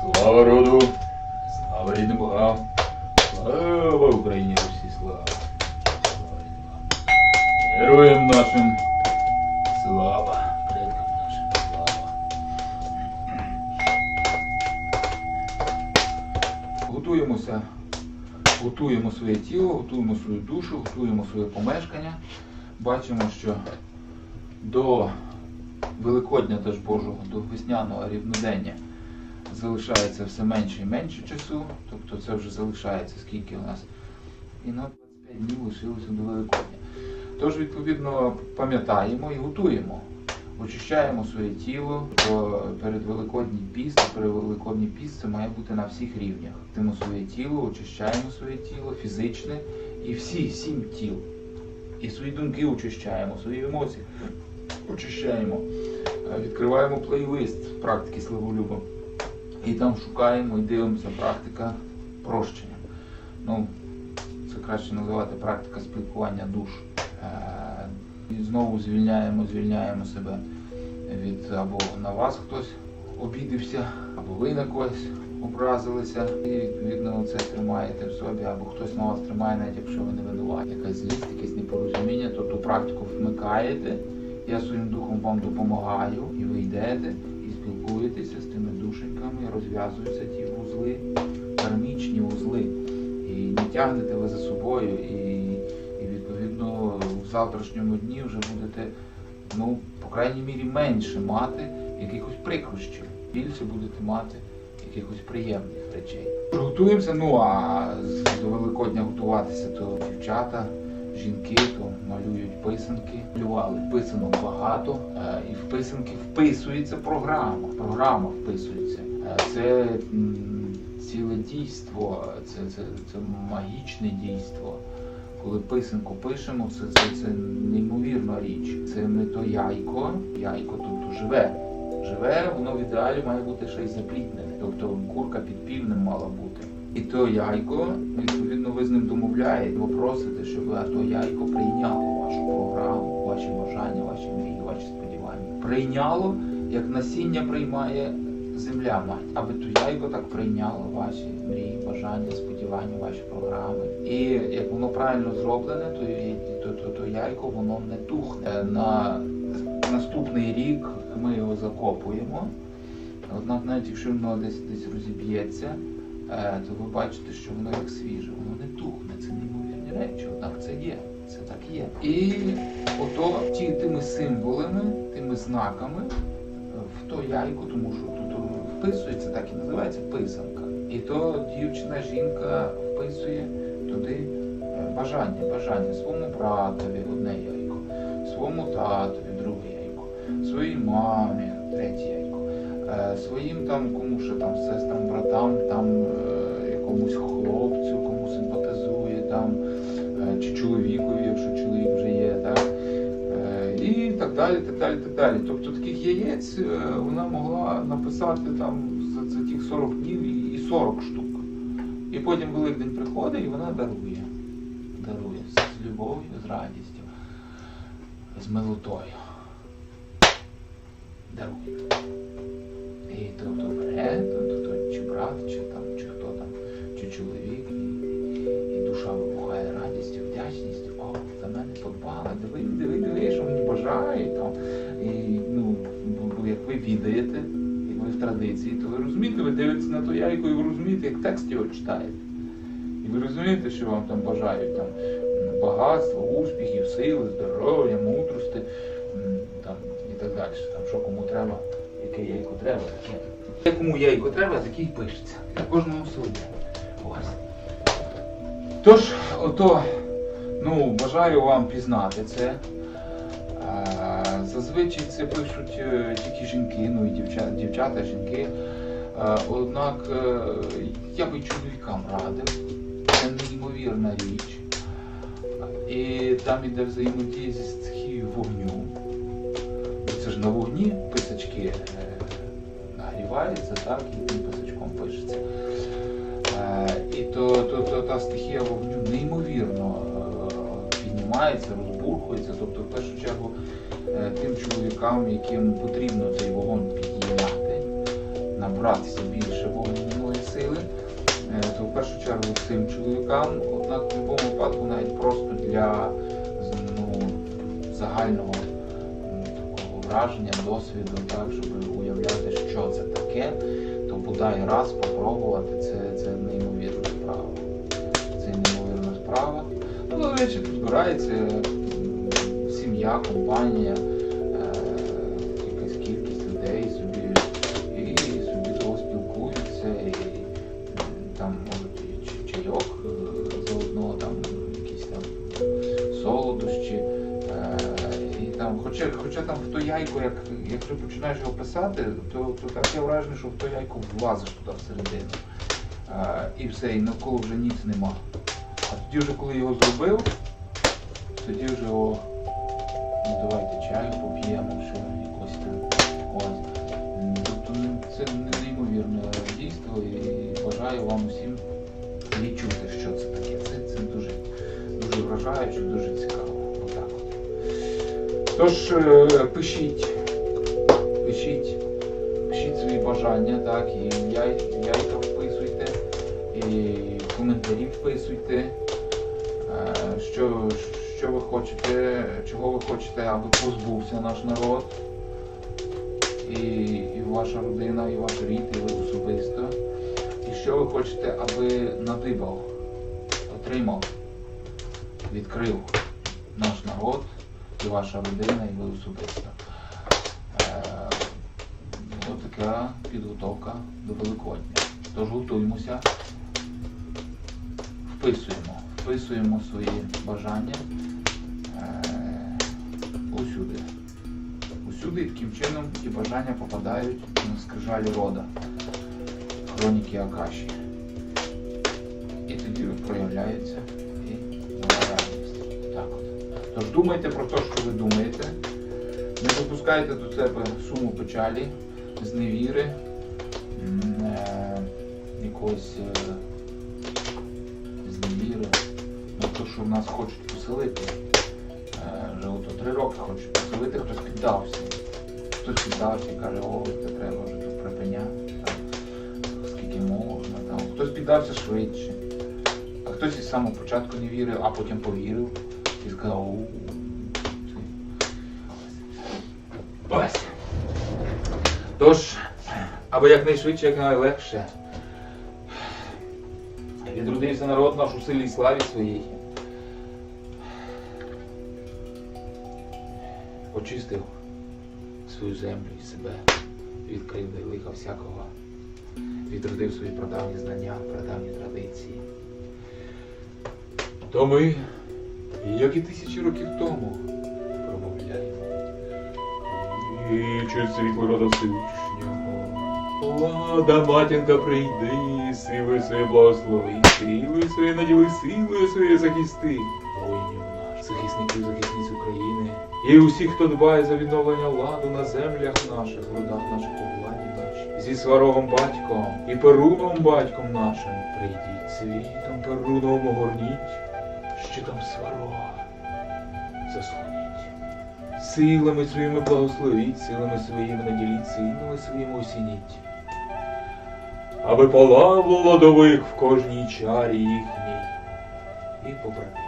Слава роду! Слава рідним богам! Слава Україні Русі! Слава! Слава рідним! Героям нашим! Слава! Предкам нашим! Слава! Готуємося, готуємо своє тіло, готуємо свою душу, готуємо своє помешкання. Бачимо, що до Великодня теж Божого, до весняного рівнодення залишається все менше і менше часу. Тобто це вже залишається скільки у нас. І на 25 днів лишилося до Великодня. Тож, відповідно, пам'ятаємо і готуємо. Очищаємо своє тіло, то перед Великодній піст, перед Великодній піст це має бути на всіх рівнях. Тимо своє тіло, очищаємо своє тіло, фізичне і всі, сім тіл. І свої думки очищаємо, свої емоції очищаємо. Відкриваємо плейлист практики Славолюба. І там шукаємо і дивимося практика прощення. Ну, це краще називати практика спілкування душ. Е, І знову звільняємо, звільняємо себе від або на вас хтось обідився, або ви на когось образилися. І відповідно це тримаєте в собі, або хтось на вас тримає, навіть якщо ви не винуваті. Якась злість, якесь непорозуміння, то ту практику вмикаєте. Я своїм духом вам допомагаю, і ви йдете спілкуєтеся з тими душеньками, розв'язуються ті вузли, кармічні вузли. І не тягнете ви за собою, і, і відповідно в завтрашньому дні вже будете, ну, по крайній мірі, менше мати якихось прикрощів. Більше будете мати якихось приємних речей. Готуємося, ну а до Великодня готуватися, то дівчата жінки то малюють писанки, малювали писанок багато, е, і в писанки вписується програма. Програма вписується. Е, Це ціле дійство, це, це, це магічне дійство. Коли писанку пишемо, це, це, це неймовірна річ. Це не то яйко, яйко тут живе. Живе, воно в ідеалі має бути ще й запліднене. Тобто курка під півнем мала бути. І то яйко, відповідно, ви з ним домовляєте, ви просите, щоб то яйко прийняло вашу програму, ваші бажання, ваші мрії, ваші сподівання. Прийняло, як насіння приймає земля мать, аби то яйко так прийняло ваші мрії, бажання, сподівання, ваші програми. І як воно правильно зроблене, то, то, то, то яйко воно не тухне. На наступний рік ми його закопуємо. Однак, навіть якщо воно десь десь розіб'ється, то ви бачите, що воно як свіже, воно не тухне, це неймовірні речі. Однак це є, це так є. І ото ті тими символами, тими знаками е, в то яйко, тому що тут вписується, так і називається писанка. І то дівчина, жінка вписує туди е, бажання, бажання своєму братові одне яйко, своєму татові друге яйко, своїй мамі третє яйко, е, своїм там кому ще там сестрам, братам, там е, якомусь хлопцю, кому симпатизує, там е, чи чоловікові, якщо чоловік вже є, так. Е, І так далі, так далі, так далі. Тобто таких яєць е, вона могла написати там за, за тих 40 днів і 40 штук. І потім Великдень приходить і вона дарує. Дарує з любов'ю, з радістю, з милотою. Дарує. І то, то бере, то, то, то чи брат, чи там, чи хто там, чи чоловік, і, і душа вибухає радістю, вдячністю. О, за мене подбали, диви, диви, диви, що мені бажають там. І ну, бо- як ви відаєте, як ви в традиції, то ви розумієте, ви дивитеся на то яйко і ви розумієте, як текст його читаєте. І ви розумієте, що вам там бажають там багатства, успіхів, сили, здоров'я, мудрости там, і так далі. Там, що кому треба, яке яйко треба, таке. Якому яйко треба, таке і пишеться. Для кожного своє. Ось. Тож, ото, ну, бажаю вам пізнати це. Е, Зазвичай це пишуть е, тільки жінки, ну і дівчата, дівчата, жінки. Е, Однак я би чоловікам радив. Це неймовірна річ. І там іде взаємодія зі стихією вогню. Це ж на вогні писачки е, так, і тим писачком пишеться. Е, І то, то, то та стихія вогню неймовірно е, піднімається, розбурхується. Тобто, в першу чергу, е, тим чоловікам, яким потрібно цей вогонь підіймати, набратися більше вогню. чергу цим чоловікам, однак в будь-якому випадку навіть просто для ну, загального враження, досвіду, так, щоб уявляти, що це таке, то бодай раз попробувати це, це неймовірна справа. Це неймовірна справа. Ну, до речі, збирається сім'я, компанія, хоча там в то яйко, як, якщо починаєш його писати, то, то таке враження, що в то яйко влазиш туди всередину. Е, І все, і навколо вже ніц нема. А тоді вже коли його зробив, тоді вже о, ну давайте чаю поп'ємо, що якось там. Тобто ну, це неймовірне дійство і бажаю вам усім відчути, що це таке. Це, це дуже, дуже вражаюче, дуже цікаво. Тож е, пишіть, пишіть, пишіть свої бажання, так, і яй, яйка вписуйте, і коментарі вписуйте, що, що ви хочете, чого ви хочете, аби позбувся наш народ, і, і ваша родина, і ваш рід, і ви особисто. І що ви хочете, аби надибав, отримав, відкрив наш народ, і ваша родина, і ви особисто. Е, Ось така підготовка до Великодня. Тож готуємося, вписуємо, вписуємо свої бажання е, усюди. Усюди таким чином ті бажання попадають на скрижалі рода, хроніки Акаші. І тоді проявляється от. Тож думайте про те, що ви думаєте. Не допускайте до себе суму печалі, зневіри, е, якогось е, зневіри. Ну, то, що в нас хочуть поселити. Е, Вже ото три роки хочуть поселити, хтось піддався. Хтось піддався і каже, о, це треба вже тут припиняти. Скільки можна там. Хтось піддався швидше. А хтось із самого початку не вірив, а потім повірив і сказав, Ось. Тож, аби якнайшвидше, якнайлегше. Відродився народ наш у силі і славі своїй. Очистив свою землю і себе від кривди лиха всякого. Відродив свої прадавні знання, прадавні традиції. То ми, як і тисячі років тому, промовляємо. І через світло рода Всевишнього. Лада, матінка, прийди, сили своє благослови, сили своє наділи, силою своє захисти. Воїнів наш, захисників, захисниць України. І усіх, хто дбає за відновлення ладу на землях наших, в родах наших, у владі нашій. Зі сварогом батьком і перуном батьком нашим. Прийдіть світом перуном огорніть, там сварога. Заслоніть. Силами своїми благословіть, силами своїми наділіть, силами своїми осініть. Аби палало лодовик в кожній чарі їхній і побратимів.